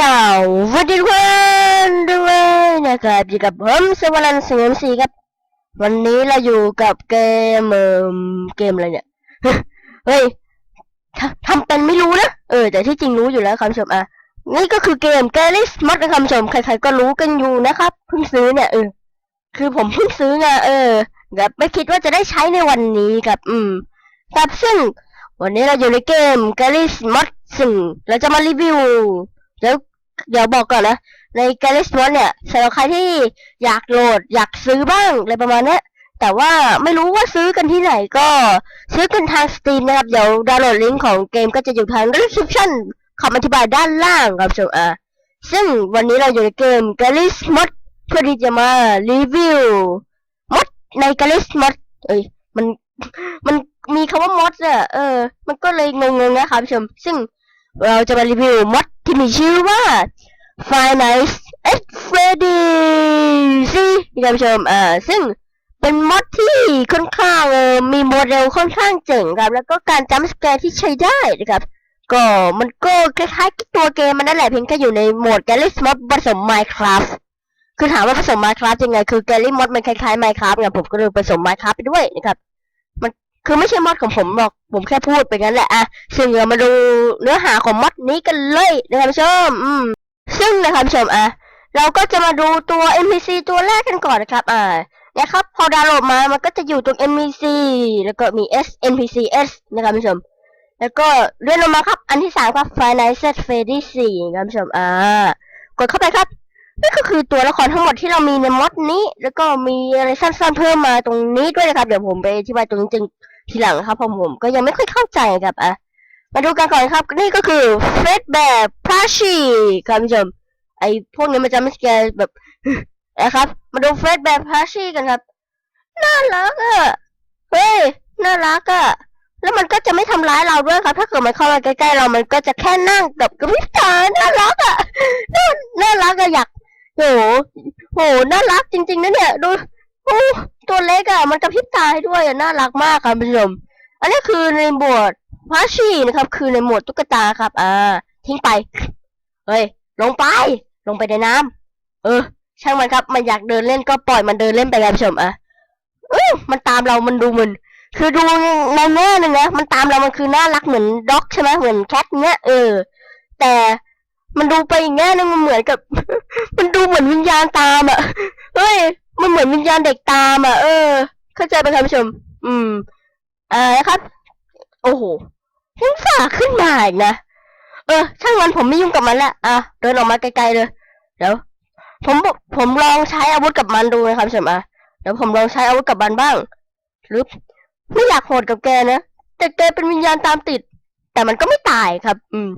สวัสดีทุกคนด้วยนะครับอยู่กับผมสวรันสิงห์สีครับ วันนี้เราอยู่กับเกมเออเกมอะไรเนี่ย เฮ้ยทำเป็นไม่รู้นะ เออ แต่ที่จริงรู้อยู่แล้วครับผู้ชมอะ นี่ก็คือเกม g a l i s m o d นะครับผู้ชม ใครๆก็รู้กันอยู่นะครับ เพิ่งซื้อเนี่ยเออ คือผมเพิ่งซื้อไงเออแบบไม่คิดว่าจะได้ใช้ในวันนี้ครับ อืมครับซึ่ง วันนี้เราอยู่ในเกม g a l i s m o d ซึ่งเราจะมารีวิวเดี๋ยว เดี๋ยวบอกก่อนนะ ใน g a l i s m o d เนี่ยสำหรับใครที่อยากโหลดอยากซื้อบ้างอะไรประมาณนี้แต่ว่าไม่รู้ว่าซื้อกันที่ไหนก็ซื้อกันทาง Steam นะครับ เดี๋ยวดาวน์โหลดลิงก์ของเกมก็จะอยู่ทาง description คำอธิบายด้านล่างครับชมอะซึ่งวันนี้เราอยู่ในเกม g a l i s m o d เพื่อที่จะมารีวิวมดใน g a l i s m o d เอ้ยมันมันมีคำว่ามดอะเออ มันก็เลยงงๆนะครับชม ซึ่งเราจะมารีวิวมด ที่มีชื่อว่า Five Nights at Freddy's ครับผู้ชมอ่าซึ่งเป็นมอดที่ค่อนข้างเออมีโมเดลค่อนข้างเจ๋งครับ แล้วก็การจัมป์สแกร์ที่ใช้ได้นะครับ ก็มันก็คล้ายๆตัวเกมมันนั่นแหละเพียงแค่อยู่ในโหมด g a l l y Mod ผสม Minecraft คือถามว่าผสม Minecraft ยังไง คือ g a l l y Mod มันคล้ายๆ Minecraft ไงผมก็เลยผสม Minecraft ไปด้วยนะครับ คือไม่ใช่มอดของผมหรอกผมแค่พูดไปงั้นแหละอะซึ่งเรามาดูเนื้อหาของมอดนี้กันเลยนะครับผู้ชมอืมซึ่งนะครับผู้ชมอะเราก็จะมาดูตัว NPC ตัวแรกกันก่อนนะครับอ่านะครับพอดาวน์โหลดมามันก็จะอยู่ตรง NPC แล้วก็มี S NPC S นะครับผู้ชม แล้วก็เลื่อนลงมาครับ อันที่สามครับ Final Set Freddy 4ครับผู้ชมอ่ากดเข้าไปครับนี่ก็คือตัวละครทั้งหมดที่เรามีในมอดนี้ แล้วก็มีอะไรสั้นๆเพิ่มมาตรงนี้ด้วยนะครับ เดี๋ยวผมไปอธิบายตรงนี้จริง ทีหลังครับเพราะผมก็ยังไม่ค่อยเข้าใจครับอะมาดูกันก่อนครับ นี่ก็คือเฟสแบบพาชีครับผู้ชมไอพวกนี้มันจะไม่สแกนแบบนะครับ มาดูเฟสแบบพาชีกันครับน่ารักอะเฮ้ยน่ารักอะแล้วมันก็จะไม่ทำร้ายเราด้วยครับ ถ้าเกิดมันเข้ามาใกล้ๆเรา มันก็จะแค่นั่งกับกระพริบตาน่ารักอะน่าน่ารักอะอยากโหโหน่ารักจริงๆนะเนี่ยดูโอ้ ตัวเล็กอะมันกระพริบตาให้ด้วยอะน่ารักมากครับผู้ชม อันนี้คือในโหมดพาชีนะครับ คือในโหมดตุ๊กตาครับ อ่า ทิ้งไป เฮ้ย ลงไป ลงไปในน้ำเออ ช่างมันครับ มันอยากเดินเล่นก็ปล่อยมันเดินเล่นไปครับผู้ชมอะเอ้มันตามเรามันดูเหมือนคือดูในแง่หนึ่งนะ มันตามเรามันคือน่ารักเหมือนด็อกใช่ไหมเหมือนแคทเนี้ยเออ แต่มันดูไปอีกแง่นึงมันเหมือนกับ มันดูเหมือนวิญญาณตามอะ เฮ้ย มันเหมือนวิญญาณเด็กตามอะ เออ เข้าใจไหมครับผู้ชม อืมอ่านะครับ โอ้โหยังฝาขึ้นมาอีกนะ เออ ช่างมันผมไม่ยุ่งกับมันละ อะ เดินออกมาไกลๆเลย เดี๋ยว ผมผมลองใช้อาวุธกับมันดูนะครับเฉยมาเดี๋ยวผมลองใช้อาวุธกับมันบ้างหรือไม่อยากโหดกับแกนะ แต่แกเป็นวิญญาณตามติด แต่มันก็ไม่ตายครับ อืม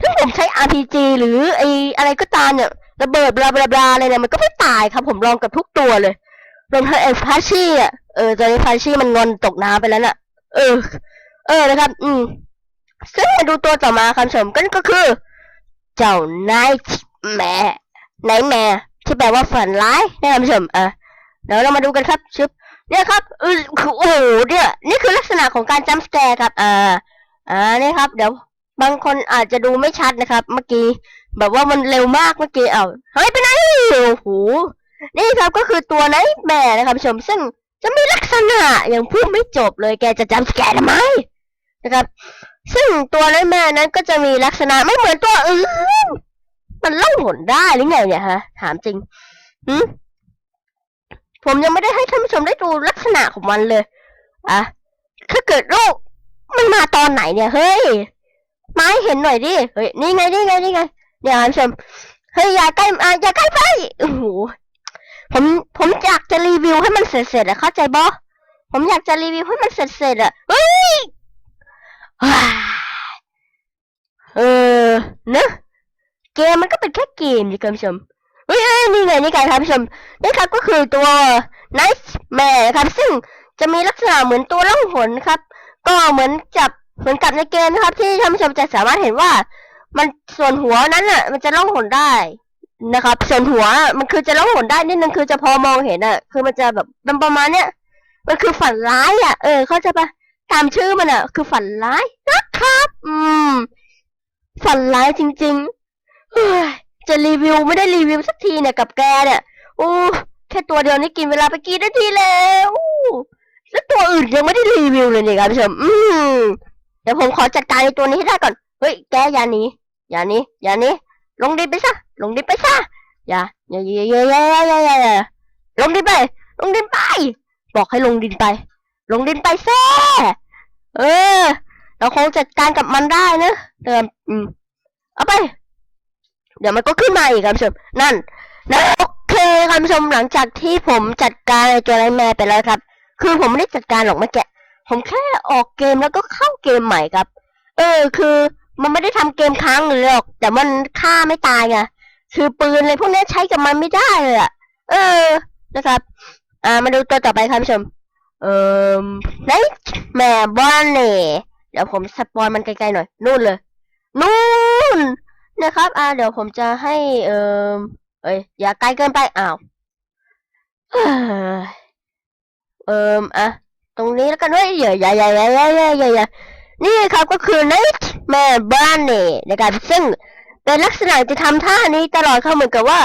ถ้าผมใช้ RPG หรือไออะไรก็ตามเนี่ย ระเบิดบลาบลาบลาอะไรเนี่ยมันก็ไม่ตายครับ ผมลองกับทุกตัวเลยรวมทั้งไอ้พาชี่อะเออตอนนี้พาชี่มันงอนตกน้ำไปแล้วน่ะ เออ เออนะครับ อืมซึ่งมาดูตัวต่อมาครับชมก็ก็คือ เจ้า Night Mare Night Mare ที่แปลว่าฝันร้ายนะครับผู้ชมอะเดี๋ยวเรามาดูกันครับชึบเนี่ยครับเออคือโอ้โหเนี่ยนี่คือลักษณะของการจัมสแกร์ครับอ่าอ่านี่ครับ เดี๋ยว บางคนอาจจะดูไม่ชัดนะครับ เมื่อกี้ แบบว่ามันเร็วมากเมื่อกี้เอาเฮ้ยไปไหนโอ้โหนี่ครับก็คือตัวไนท์แมร์นะครับชมซึ่งจะมีลักษณะอย่างพูดไม่จบเลยแกจะจัมสแกร์ทำไมนะครับ ซึ่งตัวไนท์แมร์นั้นก็จะมีลักษณะไม่เหมือนตัวอื่นมันเล่องหนได้หรือไงเนี่ยฮะ ถามจริงหืมผมยังไม่ได้ให้ท่านผู้ชมได้ดูลักษณะของมันเลย อะ ถ้าเกิดโรคมันมาตอนไหนเนี่ย เฮ้ย มาให้เห็นหน่อยดิ เฮ้ย นี่ไง นี่ไง นี่ไงเนี่ยท่านชม เฮ้ย อย่าใกล้อะอย่าใกล้ไป โอ้โห ผม ผมอยากจะรีวิวให้มันเสร็จๆอะเข้าใจบอผมอยากจะรีวิวให้มันเสร็จๆอะเฮ้ยว้าเออเนอะเกมมันก็เป็นแค่เกมนี่ครับผู้ชมเฮ้ยนี่ไงนี่ไงครับผู้ชมนี่ครับก็คือตัว Nice Mare ครับ ซึ่งจะมีลักษณะเหมือนตัวล่องหนครับ ก็เหมือนจับ เหมือนกับในเกมนะครับ ที่ท่านผู้ชมจะสามารถเห็นว่า มันส่วนหัวนั้นอะ มันจะล่องหนได้นะครับ ส่วนหัวมันคือจะล่องหนได้นิดนึงคือจะพอมองเห็นอะ คือมันจะแบบมันประมาณเนี้ยมันคือฝันร้ายอะ เออ เข้าใจปะตามชื่อมันอะ คือฝันร้ายนะครับ อืม ฝันร้ายจริงๆเฮ้ยจะรีวิวไม่ได้รีวิวสักทีเนี่ยกับแกเนี่ยโอ้แค่ตัวเดียวนี่กินเวลาไปกี่นาทีแล้วแล้วตัวอื่นยังไม่ได้รีวิวเลยนี่ครับผู้ชม อืม ดี๋ยวผมขอจัดการไอ้ตัวนี้ให้ได้ก่อน เฮ้ย แกอย่าหนีอย่าหนีอย่าหนีลงดินไปซะ ลงดินไปซะอย่าอย่าอย่าอย่าอย่าอย่าลงดินไป ลงดินไป บอกให้ลงดินไป ลงดินไปแซ่เออ เราคงจัดการกับมันได้นะเดิมอืม เอาไป เดี๋ยวมันก็ขึ้นมาอีกครับชม นั่นนะโอเคครับชมหลังจากที่ผมจัดการไอ้ตัวไรแม่ไปแล้วครับ คือผมไม่ได้จัดการหรอกเมื่อกี้ ผมแค่ออกเกมแล้วก็เข้าเกมใหม่ครับ เออ คือมันไม่ได้ทำเกมค้างเลยหรอก แต่มันฆ่าไม่ตายไงคือปืนอะไรพวกนี้ใช้กับมันไม่ได้เลยอะเออ นะครับ อ่า มาดูตัวต่อไปครับผู้ชม เอ่อไนท์แม่บอนเน่เดี๋ยวผมสปอยมันไกลๆหน่อย นู่นเลย นู่น นะครับ อ่า เดี๋ยวผมจะให้ เอ่อเอ้ย อย่าไกลเกินไป อ้าว เอ้ยเอออะ ตรงนี้แล้วกันเฮ้ยอย่าอย่ใหญ่ใหญ่ใหญ่ใหญ่ใหญ่นี่ครับก็คือ Nightmare Bunny นะครับซึ่งเป็นลักษณะจะทำท่านี้ตลอดเขาเหมือนกับว่า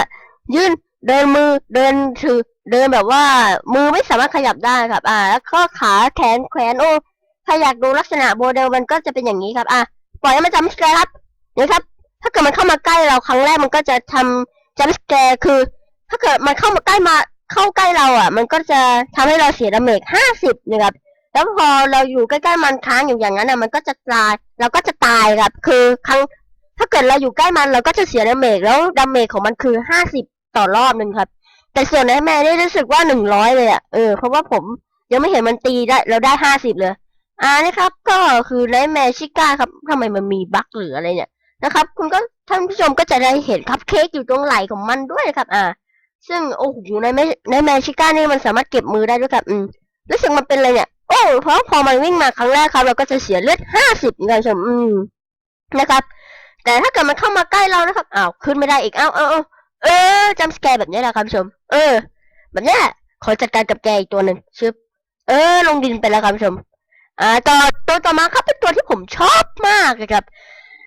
ยื่นเดินมือเดินถือเดินแบบว่ามือไม่สามารถขยับได้ครับ อ่า แล้วก็ขาแขนแขวนโอ้ถ้าอยากดูลักษณะโมเดลมันก็จะเป็นอย่างนี้ครับ อ่าปล่อยให้มันจำสเกร์ครับนี่ครับ ถ้าเกิดมันเข้ามาใกล้เราครั้งแรกมันก็จะทำจำสเกร์คือ ถ้าเกิดมันเข้ามาใกล้มา เข้าใกล้เราอะ มันก็จะทำให้เราเสียดาเมจห้าสิบนะครับ แล้วพอเราอยู่ใกล้ๆมันค้างอยู่อย่างนั้นอะ มันก็จะตายเราก็จะตายครับคือครั้งถ้าเกิดเราอยู่ใกล้มันเราก็จะเสียดาเมจแล้วดาเมจของมันคือห้าสิบต่อรอบนึงครับ แต่ส่วนไอ้แม่นี่รู้สึกว่าหนึ่งร้อยเลยอะเออเพราะว่าผมยังไม่เห็นมันตีได้เราได้ห้าสิบเลยอ่านะครับ ก็คือไนแมชิก้าครับทำไมมันมีบั๊กหรืออะไรเนี่ยนะครับ คุณก็ท่านผู้ชมก็จะได้เห็นคัพเค้กอยู่ตรงไหล่ของมันด้วยครับ อ่า ซึ่งโอ้โหในแมในแมชิก้านี่มันสามารถเก็บมือได้ด้วยครับ อืมรู้สึกมันเป็นอะไรเนี่ย โอ้เพราะพอมันวิ่งมาครั้งแรกครับ เราก็จะเสียเลือดห้าสิบกันชมอืมนะครับ แต่ถ้าเกิดมันเข้ามาใกล้เรานะครับอ้าวขึ้นไม่ได้อีกอ้าวเออเออเออจำสแกร์แบบนี้แหละครับผู้ชม เออ แบบนี้ขอจัดการกับแกอีกตัวหนึ่งชึบเออ ลงดินไปแล้วครับผู้ชม อ่าต่อตัวต่อมาครับเป็นตัวที่ผมชอบมากเลยครับ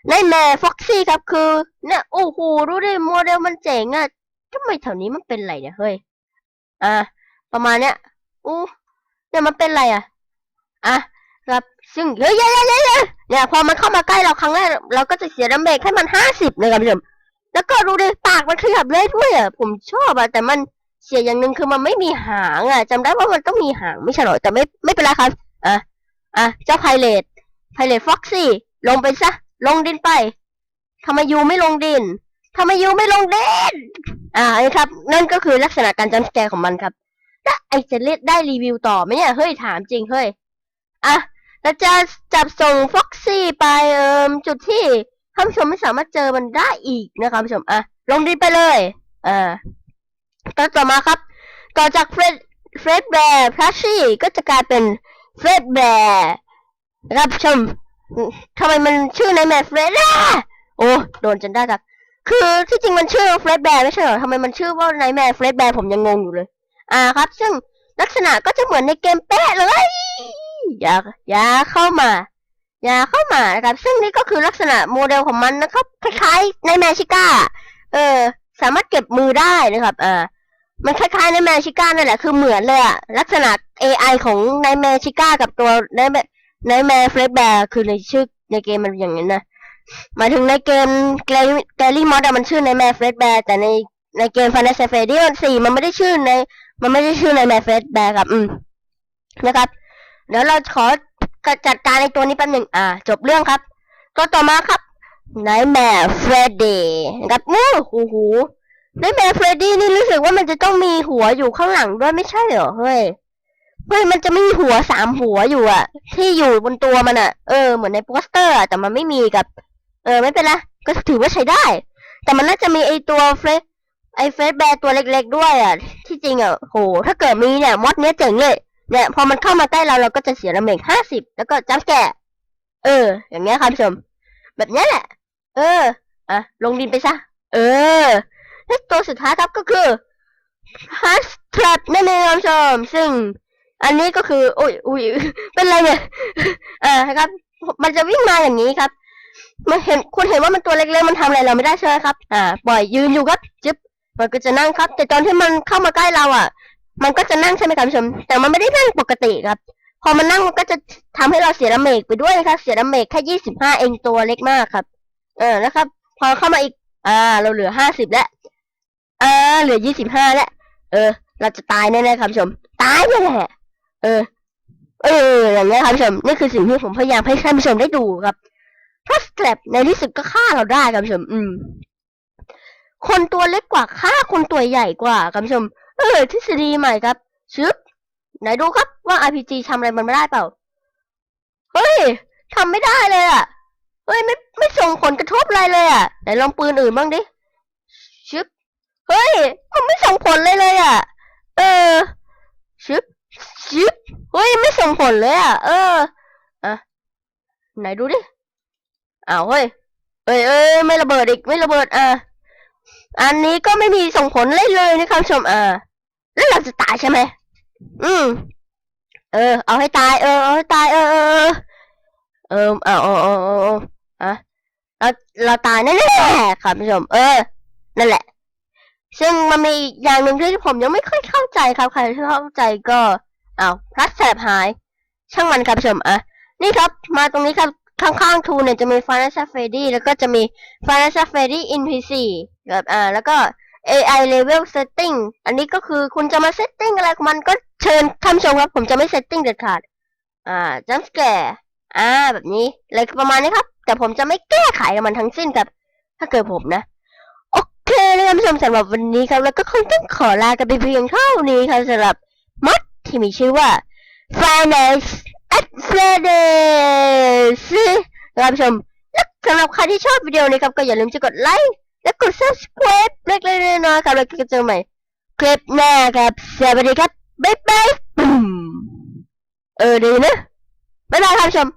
ในแม่ฟ็อกซี่ครับคือเนี่ยโอ้โหดูดิโมเดลมันเจ๋งอะ ทำไมแถวนี้มันเป็นไรเนี่ยเฮ้ย อ่าประมาณเนี้ย อู้เนี่ยมันเป็นไรอะ อะครับซึ่งเฮ้ยเฮ้ยเฮ้ยเฮ้ยเฮ้ยเนี่ยพอมันเข้ามาใกล้เราครั้งแรกเราก็จะเสียดาเมจให้มันห้าสิบเลยครับผู้ชมแล้วก็ดูดิปากมันขยับได้ด้วยอะผมชอบอะแต่มันเสียอย่างหนึ่งคือมันไม่มีหางอะจำได้ว่ามันต้องมีหางไม่ใช่หรอแต่ไม่ไม่เป็นไรครับอะอะเจ้าไพเรตไพเรตฟ็อกซี่ลงไปซะลงดินไปทำไมยูไม่ลงดิน ทำไมยูไม่ลงเดินอ่านี่ครับ นั่นก็คือลักษณะการจำสแกร์ของมันครับ แล้วไอเจเลตได้รีวิวต่อไหมเนี่ย เฮ้ย ถามจริง เฮ้ย อะเราจะจับส่งฟ็อกซี่ไปเอ่มจุดที่ท่านผู้ชมไม่สามารถเจอมันได้อีกนะครับผู้ชม อะ ลงดินไปเลย อ่าต่อต่อมาครับ ต่อจากเฟรดเฟรดแบร์พลัชชี่ก็จะกลายเป็นเฟรดแบร์นะครับชมทำไมมันชื่อในแมฟเฟรดอะโอ้ โดนจนได้ครับ คือที่จริงมันชื่อเฟรดแบร์ไม่ใช่เหรอทำไมมันชื่อว่าในแมฟเฟรดแบร์ผมยังงงอยู่เลย อ่าครับ ซึ่งลักษณะก็จะเหมือนในเกมเป๊ะเลย อย่าอย่าเข้ามา อย่าเข้ามานะครับ ซึ่งนี่ก็คือลักษณะโมเดลของมันนะครับ คล้ายๆในแมชิก้า เออ สามารถเก็บมือได้นะครับ อ่า มันคล้ายๆในแมชิก้านั่นแหละ คือเหมือนเลยอะลักษณะ AI ของในแมชิก้ากับตัวในในแมเฟรดแบร์คือในชื่อในเกมมันเป็นอย่างนั้นนะ หมายถึงในเกมแกลลี่มอดมันชื่อในแมฟเฟรดแบร์แต่ในในเกมฟ a น t เฟเดียนสี่มันไม่ได้ชื่อใน มันไม่ได้ชื่อในแมฟเฟรดแบร์ครับ อืมนะครับ เดี๋ยวเราขอจัดการในตัวนี้แป๊บหนึ่งอ่า จบเรื่องครับ ตัวต่อมาครับในแมฟเฟรดดี้นะครับมู้หูหูในแมฟเฟรดดี้นี่รู้สึกว่ามันจะต้องมีหัวอยู่ข้างหลังด้วยไม่ใช่เหรอเฮ้ยเฮ้ยมันจะมีหัวสามหัวอยู่อะที่อยู่บนตัวมันอะเออเหมือนในโปสเตอร์อะแต่มันไม่มีกับ เออไม่เป็นไรก็ถือว่าใช้ได้ แต่มันน่าจะมีไอตัวเฟรไอเฟสแบร์ตัวเล็ก ๆ ด้วยอะ ที่จริงอะโห ถ้าเกิดมีเนี่ยมอดเนี้ยเจ๋งเลย เนี่ยพอมันเข้ามาใกล้เราเราก็จะเสียดาเมจห้าสิบแล้วก็จัมป์แกะเออ อย่างเงี้ยครับผู้ชม แบบเนี้ยแหละ เออ อะ ลงดินไปซะ เออและตัวสุดท้ายครับก็คือฮัสทรัพนั่นเองครับผู้ชม ซึ่ง อันนี้ก็คือ โอ้ยอุ้ยเป็นไรเนี่ย อ่าครับ มันจะวิ่งมาอย่างนี้ครับ มันเห็นคุณเห็นว่ามันตัวเล็กๆมันทำอะไรเราไม่ได้ใช่ไหมครับ อ่า ปล่อยยืนอยู่ครับจึ๊บมันก็จะนั่งครับ แต่ตอนที่มันเข้ามาใกล้เราอะ มันก็จะนั่งใช่ไหมครับผู้ชม แต่มันไม่ได้นั่งปกติครับ พอมันนั่งมันก็จะทำให้เราเสียดาเมจไปด้วยนะครับ เสียดาเมจแค่ยี่สิบห้าเองตัวเล็กมากครับ เออนะครับ พอเข้ามาอีก อ่า เราเหลือห้าสิบแล้วอ่าเหลือยี่สิบห้าแล้ว เออ เราจะตายแน่ๆครับผู้ชม ตายแน่ๆเออ เออ อย่างเงี้ยครับผู้ชม นี่คือสิ่งที่ผมพยายามให้ท่านผู้ชมได้ดูครับ เพราะสแตรปในที่สุดก็ฆ่าเราได้ครับผู้ชม อืม คนตัวเล็กกว่าฆ่าคนตัวใหญ่กว่าครับผู้ชม เออทฤษฎีใหม่ครับชึบไหนดูครับว่า RPG ทำอะไรมันไม่ได้เปล่า เฮ้ยทำไม่ได้เลยอะ เฮ้ยไม่ไม่ส่งผลกระทบอะไรเลยอะ ไหนลองปืนอื่นบ้างดิชึบเฮ้ย มันไม่ส่งผลเลยเลยอะ เออชึบชึบเฮ้ยไม่ส่งผลเลยอะ เออ อะ ไหนดูดิ อ้าวเฮ้ยเอ้ยเอ้ยไม่ระเบิดอีกไม่ระเบิดอะอันนี้ก็ไม่มีส่งผลเลยเลยนะครับชมอ่าแล้วเราจะตายใช่ไหมอืมเออ เอาให้ตายเออเอาให้ตายเออเออเออเออเอาเอาเอาเอาอะเราเราตายแน่ๆครับผู้ชม เออ นั่นแหละ ซึ่งมันมีอีกอย่างหนึ่งที่ผมยังไม่ค่อยเข้าใจครับใครที่เข้าใจก็เอาพลัดแสบหาย ช่างมันครับผู้ชมอะนี่ครับ มาตรงนี้ครับ ข้างๆทูเนี่ยจะมี Financial Freddy แล้วก็จะมี Financial Freddy NPC แบบอ่าแล้วก็ AI level setting อันนี้ก็คือคุณจะมา setting อะไรของมันก็เชิญท่านชมครับ ผมจะไม่ setting เด็ดขาด อ่า jump scare อ่า แบบนี้อะไรประมาณนี้ครับ แต่ผมจะไม่แก้ไขมันทั้งสิ้นครับ ถ้าเกิดผมนะ โอเคนะท่านผู้ชมสำหรับวันนี้ครับ แล้วก็คงต้องขอลากันไปเพียงเท่านี้ครับสำหรับมัดที่มีชื่อว่า Final Finance at Fridays นะครับผู้ชม และสำหรับใครที่ชอบวิดีโอนี้ครับ ก็อย่าลืมจะกดไลค์และกด subscribe เล็กๆน้อยๆครับแล้วก็เจอกันใหม่คลิปหน้าครับ สวัสดีครับ บ๊ายบายปุ้มเออดีนะบ๊ายบายครับผู้ชม